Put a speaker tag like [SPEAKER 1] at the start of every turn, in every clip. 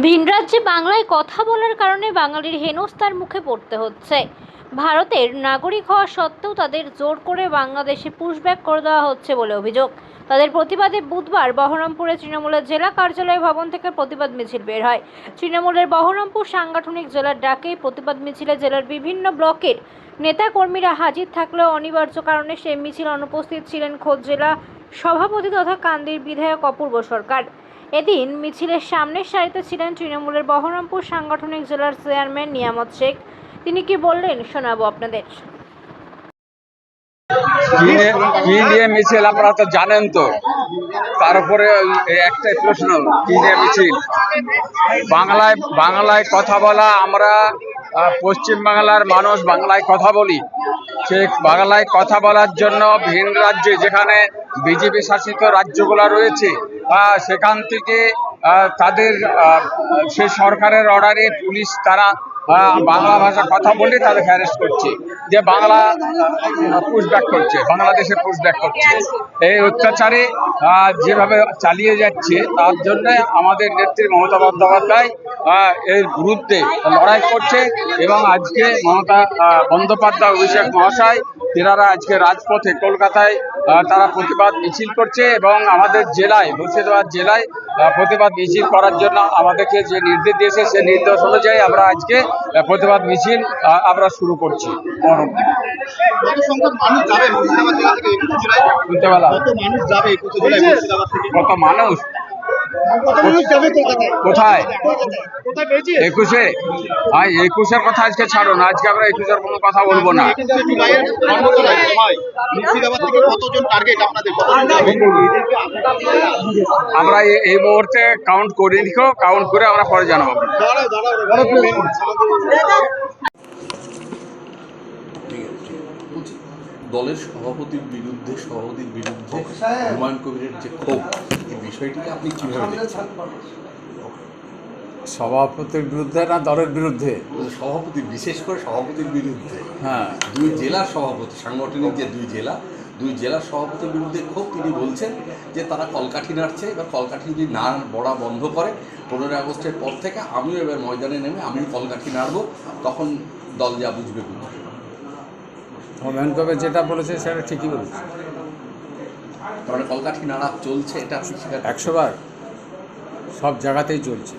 [SPEAKER 1] ভিন রাজ্যে বাংলায় কথা বলার কারণে বাঙালির হেনস্থার মুখে পড়তে হচ্ছে। ভারতের নাগরিক হওয়া সত্ত্বেও তাদের জোর করে বাংলাদেশে পুশব্যাক করে দেওয়া হচ্ছে বলে অভিযোগ। তাদের প্রতিবাদে বুধবার বহরমপুরে তৃণমূলের জেলা কার্যালয় ভবন থেকে প্রতিবাদ মিছিল বের হয়। তৃণমূলের বহরমপুর সাংগঠনিক জেলার ডাকে প্রতিবাদ মিছিলে জেলার বিভিন্ন ব্লকের নেতাকর্মীরা হাজির থাকলেও অনিবার্য কারণে সেই মিছিল অনুপস্থিত ছিলেন খোদ জেলা সভাপতি তথা কান্দির বিধায়ক অপূর্ব সরকার। এদিন মিছিলের সামনের সারিতে ছিলেন তৃণমূলের বহরমপুর সাংগঠনিক জেলার চেয়ারম্যান নিয়ামত শেখ। তিনি কি বললেন শোনাবো আপনাদের।
[SPEAKER 2] কি নিয়ে- মিছিল আপনারা তো জানেন তো। তারপরে একটাই প্রশ্ন কি নিয়ে মিছিল। বাংলায় বাংলায় কথা বলা, আমরা পশ্চিম বাংলার মানুষ বাংলায় কথা বলি। সে বাংলায় কথা বলার জন্য ভিন রাজ্যে যেখানে বিজেপি শাসিত রাজ্যগুলো রয়েছে সেখান থেকে তাদের সে সরকারের অর্ডারে পুলিশ তারা বাংলা ভাষা কথা বলে তাদের অ্যারেস্ট করছে। যে বাংলা পুশব্যাক করছে, বাংলাদেশে পুশব্যাক করছে। এই অত্যাচারে যেভাবে চালিয়ে যাচ্ছে, তার জন্য আমাদের নেত্রী মমতা বন্দ্যোপাধ্যায় এর বিরুদ্ধে লড়াই করছে এবং আজকে মমতা বন্দ্যোপাধ্যায়, অভিষেক মহাশয় তেনারা আজকে রাজপথে কলকাতায় তারা প্রতিবাদ মিছিল করছে এবং আমাদের জেলায় মুর্শিদাবাদ জেলায় প্রতিবাদ মিছিল করার জন্য আমাদেরকে যে নির্দেশ দিয়েছে সেই নির্দেশ অনুযায়ী আমরা আজকে প্রতিবাদ মিছিল আমরা শুরু করছি।
[SPEAKER 3] কত মানুষ?
[SPEAKER 2] কোথায়? একুশে? হ্যাঁ একুশের কথা আজকে ছাড়ুন। আজকে আমরা একুশের কোনো কথা বলব না। আমরা এই- এই মুহূর্তে কাউন্ট করে নিখো। কাউন্ট করে আমরা পরে জানাব
[SPEAKER 3] দাঁড়াও দাঁড়াও
[SPEAKER 4] ঠিক আছে, ঠিক আছে। বলছি, দলের সভাপতির বিরুদ্ধে সভাপতির বিরুদ্ধে হুমায়ুন কবিরের যে ক্ষোভ এই বিষয়টিকে আপনি কীভাবে দেখছেন?
[SPEAKER 5] সভাপতির বিরুদ্ধে না দলের বিরুদ্ধে?
[SPEAKER 4] সভাপতি বিশেষ করে সভাপতির বিরুদ্ধে।
[SPEAKER 5] হ্যাঁ।
[SPEAKER 4] দুই জেলার সভাপতি সাংগঠনিক যে দুই জেলা দুই জেলার সভাপতির বিরুদ্ধে ক্ষোভ তিনি বলছেন যে তারা কলকাঠি নাড়ছে এবার কলকাঠি যদি না বড়া বন্ধ করে পনেরোই আগস্টের পর থেকে আমিও এবার ময়দানে নেমে আমিও কলকাঠি নাড়বো তখন দল যা বুঝবে বুঝবে।
[SPEAKER 5] হুমায়ুন কবির যেটা বলেছে সেটা ঠিকই বলেছে।
[SPEAKER 4] কলকাঠি নাড়া চলছে? এটা আপনি স্বীকার করছেন।
[SPEAKER 5] একশো বার সব জায়গাতেই চলছে।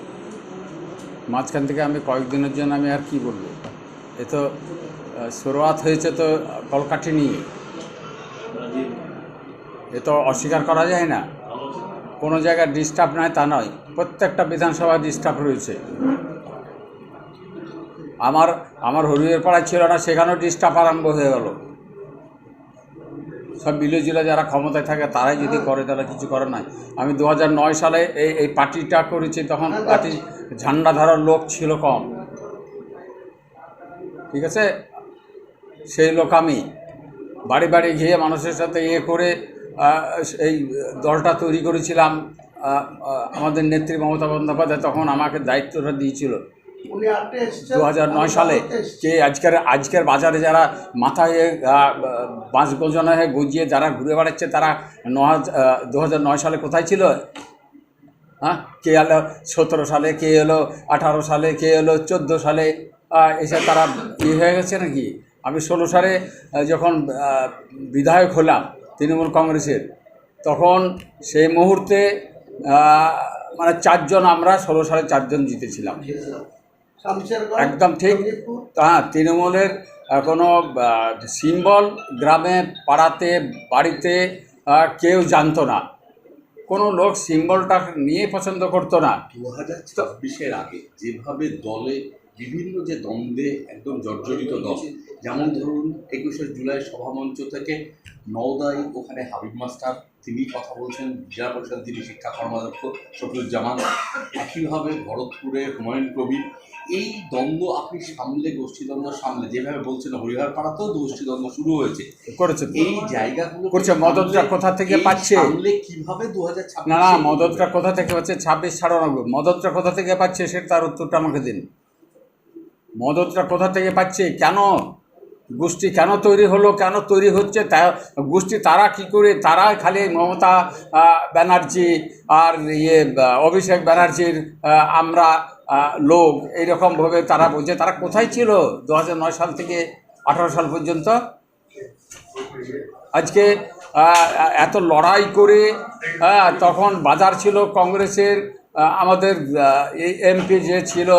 [SPEAKER 5] মাঝখান থেকে আমি কয়েকদিনের জন্য আমি আর কি বলব? এ তো শুরুয়াত হয়েছে তো কলকাঠি নিয়ে। এ তো অস্বীকার করা যায় না। কোনো জায়গায় ডিস্টার্ব নয় তা নয়। প্রত্যেকটা বিধানসভায় ডিস্টার্ব রয়েছে। আমার আমার হরিয়ের পাড়ায় ছিল না, সেখানেও ডিস্টার্ব আরম্ভ হয়ে গেল। সব বিলোজিলা যারা ক্ষমতায় থাকে, তারাই যদি করে তারা কিছু করে নাই। আমি দু সালে এই এই পার্টিটা করেছি, তখন পার্টি ঝান্ডা ধরার লোক ছিল কম। ঠিক আছে? সেই লোক আমি। বাড়ি বাড়ি গিয়ে মানুষের সাথে ইয়ে করে এই দলটা তৈরি করেছিলাম। আমাদের নেত্রী মমতা বন্দ্যোপাধ্যায় তখন আমাকে দায়িত্বটা দিয়েছিল। দু হাজার নয় সালে যে আজকের আজকের বাজারে যারা মাথায় বাঁশ গোজনা হয়ে গজিয়ে যারা ঘুরে বেড়াচ্ছে তারা ন দু হাজার নয় সালে কোথায় ছিল? হ্যাঁ? কে এলো সতেরো সালে কে এলো আঠারো সালে কে এলো চোদ্দ সালে এসে তারা ইয়ে হয়ে গেছে নাকি? আমি ষোলো সালে যখন বিধায়ক হলাম তৃণমূল কংগ্রেসের তখন সেই মুহূর্তে মানে চারজন আমরা ষোলো সালে চারজন জিতেছিলাম। একদম ঠিক। হ্যাঁ তৃণমূলের কোনো সিম্বল গ্রামে পাড়াতে বাড়িতে কেউ জানতো না। কোনো লোক সিম্বলটা নিয়ে পছন্দ করতো না।
[SPEAKER 4] দু হাজার চব্বিশের আগে যেভাবে দলে বিভিন্ন যে দ্বন্দ্বে একদম জর্জরিত দল যেমন ধরুন একুশে জুলাই সভামঞ্চ থেকে নওদাই ওখানে হাবিব মাস্টার তিনি কথা বলছেন জেলা পরিষদ তিনি শিক্ষা কর্মাধ্যক্ষ শফিউজ্জামান। একইভাবে ভরতপুরে হুমায়ুন কবির। এই দ্বন্দ্ব আপনি সামলে গোষ্ঠীদ্বন্দ্ব সামলে যেভাবে বলছেন হরিহর পাড়াতেও গোষ্ঠীদ্বন্দ্ব শুরু হয়েছে।
[SPEAKER 5] করেছে।
[SPEAKER 4] এই জায়গাগুলো
[SPEAKER 5] করছে, মদতটা কোথা থেকে পাচ্ছে?
[SPEAKER 4] সামলে কীভাবে দু হাজার
[SPEAKER 5] না না মদতটা কোথা থেকে পাচ্ছে? ছাব্বিশ ছাড়ানব্বই মদতটা কোথা থেকে পাচ্ছে সেটা তার উত্তরটা আমাকে দিন। মদতটা কোথা থেকে পাচ্ছে? কেন? গোষ্ঠী কেন তৈরি হলো? কেন তৈরি হচ্ছে? তা, গোষ্ঠী তারা কি করে? তারা খালি মমতা ব্যানার্জি আর ইয়ে অভিষেক ব্যানার্জির আমরা লোক এইরকমভাবে তারা বলছে। তারা কোথায় ছিল দু সাল থেকে আঠারো সাল পর্যন্ত? আজকে এত লড়াই করে তখন বাজার ছিল কংগ্রেসের আমাদের এমপি যে ছিল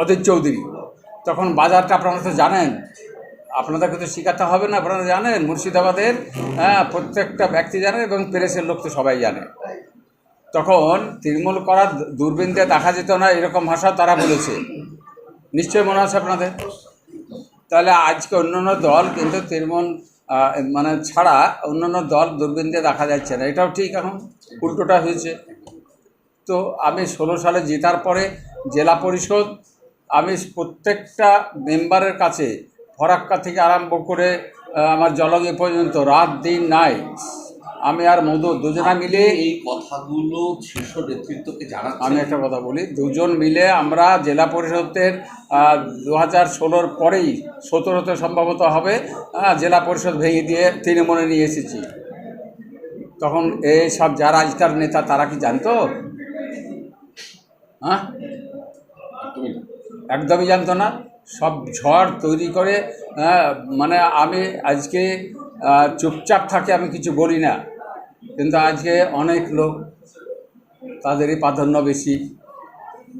[SPEAKER 5] অধীর চৌধুরী, তখন বাজারটা আপনারা তো জানেন। আপনাদেরকে তো শেখাতে হবে না, আপনারা জানেন, মুর্শিদাবাদের হ্যাঁ প্রত্যেকটা ব্যক্তি জানে এবং প্রেসের লোক তো সবাই জানে। তখন তৃণমূল করার দূরবীন দিয়ে দেখা যেত না, এরকম ভাষা তারা বলেছে। নিশ্চয়ই মনে আছে আপনাদের? তাহলে আজকে অন্যান্য দল কিন্তু তৃণমূল মানে ছাড়া অন্যান্য দল দূরবীন দিয়ে দেখা যাচ্ছে না। এটাও ঠিক এখন? উল্টোটা হয়েছে। তো আমি ষোলো সালে জেতার পরে জেলা পরিষদ আমি প্রত্যেকটা মেম্বারের কাছে ফরাক্কা থেকে আরম্ভ করে আমার জলগে পর্যন্ত রাত দিন নাই আমি আর মধু দুজনা মিলে
[SPEAKER 4] এই কথাগুলো শীর্ষ নেতৃত্বকে জানাচ্ছেন।
[SPEAKER 5] আমি একটা কথা বলি দুজন মিলে আমরা জেলা পরিষদের দু হাজার ষোলোর পরেই সতেরোতে সম্ভবত হবে জেলা পরিষদ ভেঙে দিয়ে তৃণমূলে নিয়ে এসেছি। তখন এই সব যারা আজকার নেতা তারা কি জানতো? হ্যাঁ
[SPEAKER 4] একদমই
[SPEAKER 5] জানতো না। সব ঝড় তৈরি করে মানে আমি আজকে চুপচাপ থাকে আমি কিছু বলি না। কিন্তু আজকে অনেক লোক তাদেরই প্রাধান্য বেশি।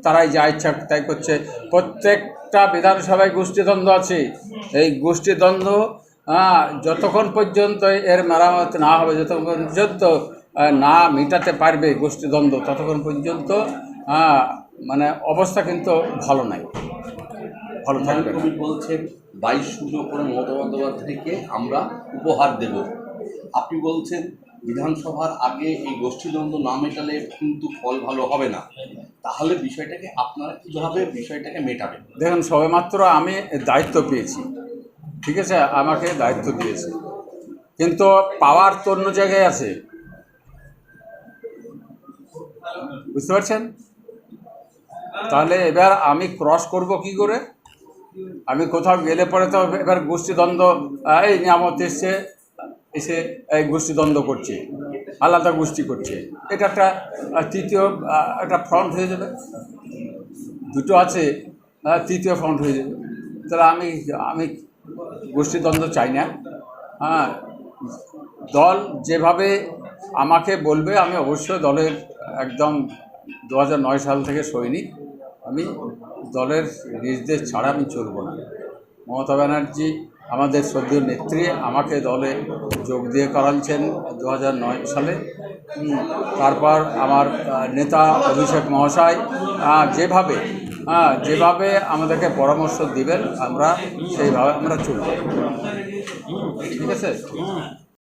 [SPEAKER 5] তারাই যা ইচ্ছা তাই করছে। প্রত্যেকটা বিধানসভায় গোষ্ঠীদ্বন্দ্ব আছে। এই গোষ্ঠীদ্বন্দ্ব যতক্ষণ পর্যন্ত এর মেরামত না হবে, যতক্ষণ পর্যন্ত না মেটাতে পারবে গোষ্ঠীদ্বন্দ্ব, ততক্ষণ পর্যন্ত মানে অবস্থা কিন্তু ভালো নাই। ভালো থাকবে না।
[SPEAKER 4] কবির বলছেন বাইশ শূন্য করে মমতা বন্দ্যোপাধ্যায়কে আমরা উপহার দেব। আপনি বলছেন বিধানসভার আগে এই গোষ্ঠীদ্বন্দ্ব না মেটালে কিন্তু ফল ভালো হবে না। তাহলে বিষয়টাকে আপনারা কীভাবে বিষয়টাকে মেটাবেন?
[SPEAKER 5] দেখুন সবেমাত্র আমি দায়িত্ব পেয়েছি। ঠিক আছে? আমাকে দায়িত্ব দিয়েছে। কিন্তু পাওয়ার তো অন্য জায়গায় আছে। বুঝতে পারছেন? তাহলে এবার আমি ক্রস করব কি করে? আমি কোথাও গেলে পরে তো এবার গোষ্ঠীদ্বন্দ্ব এই নিয়ামত এসছে, এসে এই গোষ্ঠীদ্বন্দ্ব করছে, আলাদা গোষ্ঠী করছে। এটা একটা তৃতীয় একটা ফ্রন্ট হয়ে যাবে। দুটো আছে তৃতীয় ফ্রন্ট হয়ে যাবে। তাহলে আমি আমি গোষ্ঠীদ্বন্দ্ব চাই না। হ্যাঁ দল যেভাবে আমাকে বলবে, আমি অবশ্যই দলের একদম দু সাল থেকে সৈনিক আমি দলের নির্দেশ ছাড়া আমি চলবো না। মমতা ব্যানার্জি, আমাদের শ্রদ্ধেয় নেত্রী, আমাকে দলে যোগ দিয়ে করাচ্ছেন দু সালে। তারপর আমার নেতা অভিষেক মহাশয় যেভাবে হ্যাঁ যেভাবে আমাদেরকে পরামর্শ দিবেন, আমরা সেইভাবে আমরা চলব। ঠিক আছে?